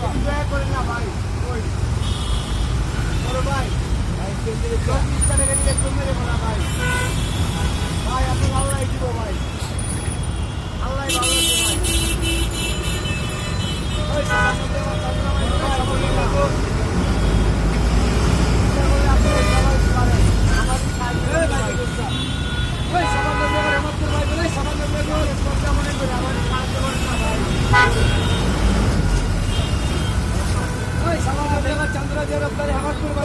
ভাই। চন্দ্র যে রপ্তানি হামাজ করবে